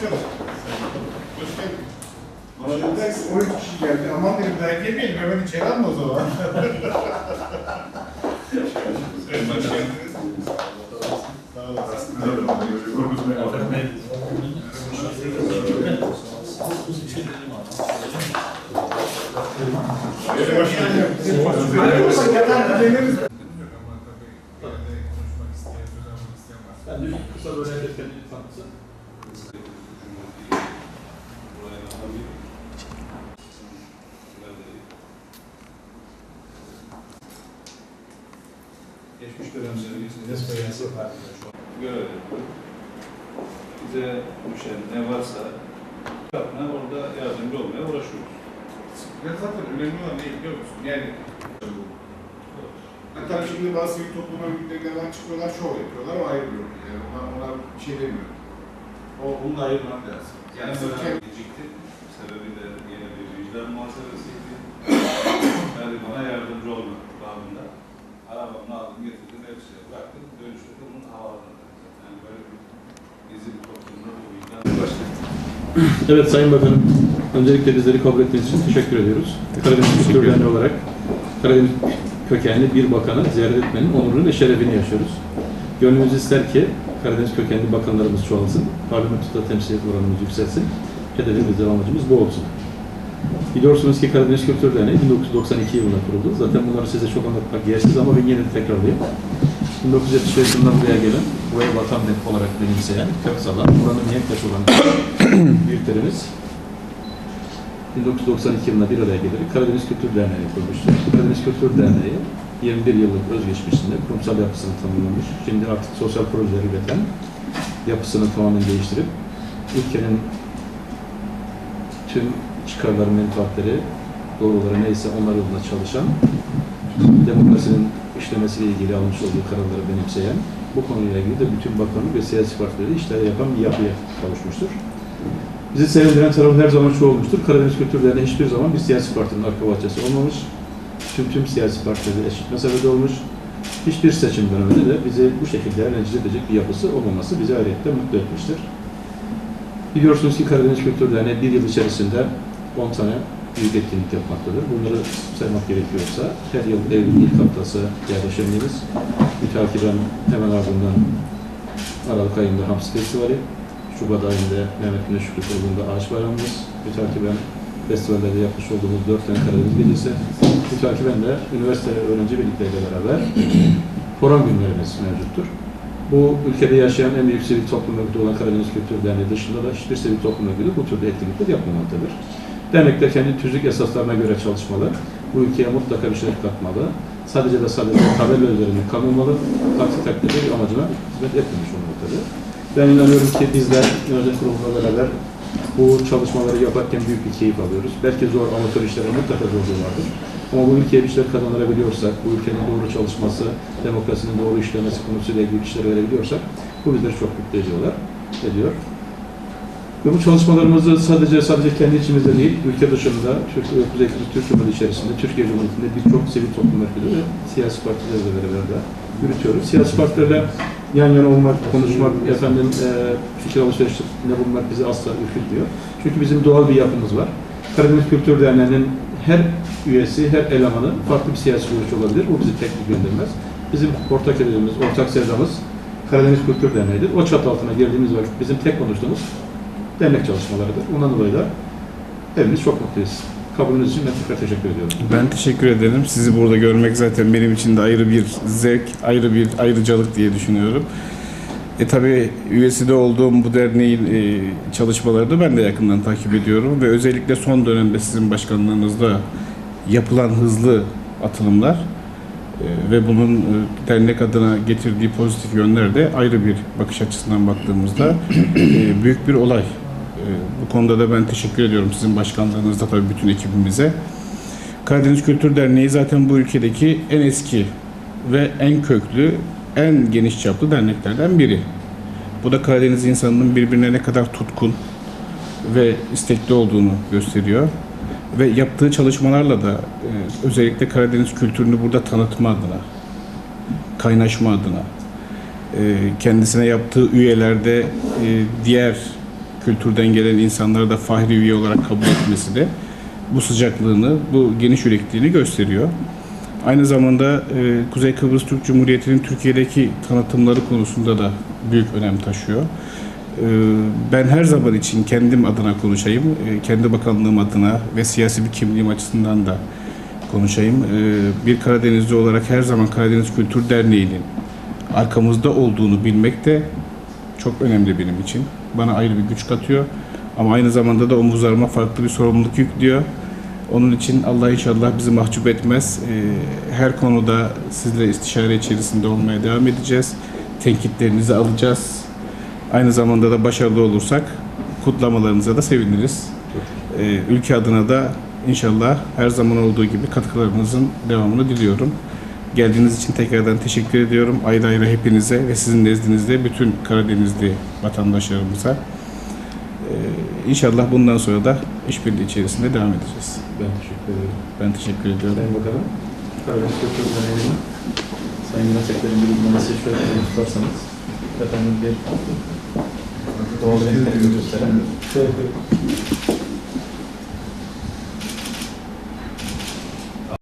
Başkanım. Hoş geldin. Bana dediler ki 13 kişi geldi. Aman dedim daha gelmeyelim hemen içeri alma o zaman. Sayın Başkanım. Sağ olasın. Sayın Başkanım. Hadi o zaman yatar dinleniriz. Ben Geçmiş dönemlerin experience görev yapıyor. Bize düşen ne varsa yapmaya orada yardımcı olmaya uğraşıyoruz. Ya zaten önemli olan ne biliyor musun? Yani Hatta şimdi bazı sivil toplum örgütlerinden çıkıyorlar, şov yapıyorlar, o ayrı bir yorum. Yani ona, ona bir şey demiyorum. O, bunu da ayırmak lazım. Yani böyle gecikti. Sebebi de yine bir vicdan muhasebesiydi. Yani bana yardımcı olmak bağımında. Arabamı aldım getirdim hepsine bıraktım. Dönüşte de onun havalarına taktım. Yani böyle bir bizim toplumda bu vicdan başladı. Evet Sayın Bakanım, öncelikle bizleri kabul ettiğiniz için teşekkür ediyoruz. Karadeniz Kültür Derneği olarak Karadeniz kökenli bir bakanı ziyaret etmenin onurunu ve şerefini yaşıyoruz. Gönlümüz ister ki Karadeniz kökenli bakanlarımız çoğalsın, parlamentoda temsiliyet oranımız yükselsin. Hedefimiz ve amacımız bu olsun. Biliyorsunuz ki Karadeniz Kültür Derneği 1992 yılında kuruldu. Zaten bunları size çok anlatmak yersiz ama ben yine tekrarlayayım. 1975 yılında buraya gelen, buraya vatan olarak benimseyen, Köksal'a, buranın mihenk taşı olan büyüklerimiz 1992 yılında bir araya gelerek Karadeniz Kültür Derneği kurmuştur. Karadeniz Kültür Derneği 21 yıllık özgeçmişinde kurumsal yapısını tamamlamış. Şimdi artık sosyal projeler üreten yapısını tamamen değiştirip ülkenin tüm çıkarları, menfaatleri, doğruları neyse onlar yolunda çalışan, demokrasinin işlemesiyle ilgili almış olduğu kararları benimseyen, bu konuyla ilgili de bütün bakanlık ve siyasi partileri işler yapan bir yapıya kavuşmuştur. Bizi sevindiren tarafı her zaman şu olmuştur. Karadeniz Kültür Derneği hiçbir zaman bir siyasi partinin arka bahçesi olmamış. Tüm tüm siyasi partileri eşit mesafede olmuş. Hiçbir seçim döneminde de bizi bu şekilde rencide edecek bir yapısı olmaması bizi ayrıca mutlu etmiştir. Biliyorsunuz ki Karadeniz Kültür Derneği bir yıl içerisinde 10 tane büyük etkinlik yapmaktadır. Bunları saymak gerekiyorsa her yıl Eylül ilk haftası yerleşimimiz, mütakiben hemen ardından Aralık ayında Hamsi Festivali, Şubat ayında Mehmet Güneş Şükrü Kurulu'nda Ağaç Bayramımız, mütakiben festivallerde yapmış olduğumuz dört tane Karadeniz Gecesi, mütakiben de üniversite öğrenci birlikleriyle beraber forum günlerimiz mevcuttur. Bu ülkede yaşayan en büyük sivil toplum örgütü olan Karadeniz Kültür Derneği dışında da hiçbir sivil toplum örgütü bu türde etkinlikler yapmamaktadır. Dernekler kendi tüzük esaslarına göre çalışmalı. Bu ülkeye mutlaka bir şey katmalı. Sadece de sadece tabela üzerinde kalmamalı. Aksi takdirde bir amacına hizmet etmemiş olmaktadır. Ben inanıyorum ki bizler yönetim kuruluna beraber bu çalışmaları yaparken büyük bir keyif alıyoruz. Belki zor amatör işlere mutlaka zorluğu vardır. Ama bu ülkeye bir şeyler kazanabiliyorsak, bu ülkenin doğru çalışması, demokrasinin doğru işlemesi konusuyla ilgili işler verebiliyorsak, bu bizleri çok mutlu ediyorlar, ediyor. Ve bu çalışmalarımızı sadece sadece kendi içimizde değil, ülke dışında, Türk, Kıbrıs Türk Cumhuriyeti içerisinde, Türkiye Cumhuriyeti'nde birçok sivil toplum örgütü ve siyasi partilerle beraber yürütüyoruz. Siyasi partilerle yan yana olmak, konuşmak, efendim e, fikir alışverişinde bulunmak bizi asla ürkütmüyor. Çünkü bizim doğal bir yapımız var. Karadeniz Kültür Derneği'nin her üyesi, her elemanı farklı bir siyasi görüş olabilir. Bu bizi tek ilgilendirmez. Bizim ortak hedefimiz, ortak sevdamız Karadeniz Kültür Derneği'dir. O çatı altına girdiğimiz vakit bizim tek konuştuğumuz dernek çalışmalarıdır. Ondan dolayı da hepimiz çok mutluyuz. Kabulünüz için ben tekrar teşekkür ediyorum. Ben teşekkür ederim. Sizi burada görmek zaten benim için de ayrı bir zevk, ayrı bir ayrıcalık diye düşünüyorum. E tabi üyesi de olduğum bu derneğin e, çalışmalarını ben de yakından takip ediyorum ve özellikle son dönemde sizin başkanlığınızda yapılan hızlı atılımlar e, ve bunun e, dernek adına getirdiği pozitif yönler de ayrı bir bakış açısından baktığımızda e, büyük bir olay. Bu konuda da ben teşekkür ediyorum sizin başkanlığınızda tabii bütün ekibimize. Karadeniz Kültür Derneği zaten bu ülkedeki en eski ve en köklü, en geniş çaplı derneklerden biri. Bu da Karadeniz insanının birbirine ne kadar tutkun ve istekli olduğunu gösteriyor. Ve yaptığı çalışmalarla da e, özellikle Karadeniz kültürünü burada tanıtma adına, kaynaşma adına, e, kendisine yaptığı üyelerde e, diğer kültürden gelen insanları da fahri üye olarak kabul etmesi de bu sıcaklığını, bu geniş yürekliğini gösteriyor. Aynı zamanda e, Kuzey Kıbrıs Türk Cumhuriyeti'nin Türkiye'deki tanıtımları konusunda da büyük önem taşıyor. E, ben her zaman için kendim adına konuşayım, e, kendi bakanlığım adına ve siyasi bir kimliğim açısından da konuşayım. E, bir Karadenizli olarak her zaman Karadeniz Kültür Derneği'nin arkamızda olduğunu bilmek de çok önemli benim için. Bana ayrı bir güç katıyor. Ama aynı zamanda da omuzlarıma farklı bir sorumluluk yüklüyor. Onun için Allah inşallah bizi mahcup etmez. Ee, Her konuda sizle istişare içerisinde olmaya devam edeceğiz. Tenkitlerinizi alacağız. Aynı zamanda da başarılı olursak kutlamalarınıza da seviniriz. Ee, Ülke adına da inşallah her zaman olduğu gibi katkılarınızın devamını diliyorum. Geldiğiniz için tekrardan teşekkür ediyorum. Ayrı ayrı hepinize ve sizin nezdinizde bütün Karadenizli vatandaşlarımıza. Ee, İnşallah bundan sonra da işbirliği içerisinde devam edeceğiz. Ben teşekkür ederim. Ben teşekkür ediyorum. Sayın Bakanım, Karadeniz Kültür Derneği'nin Sayın Yönetmenlerin bir uygulaması şöyle tutarsanız efendim bir doğal renkleri gösteren şöyle bir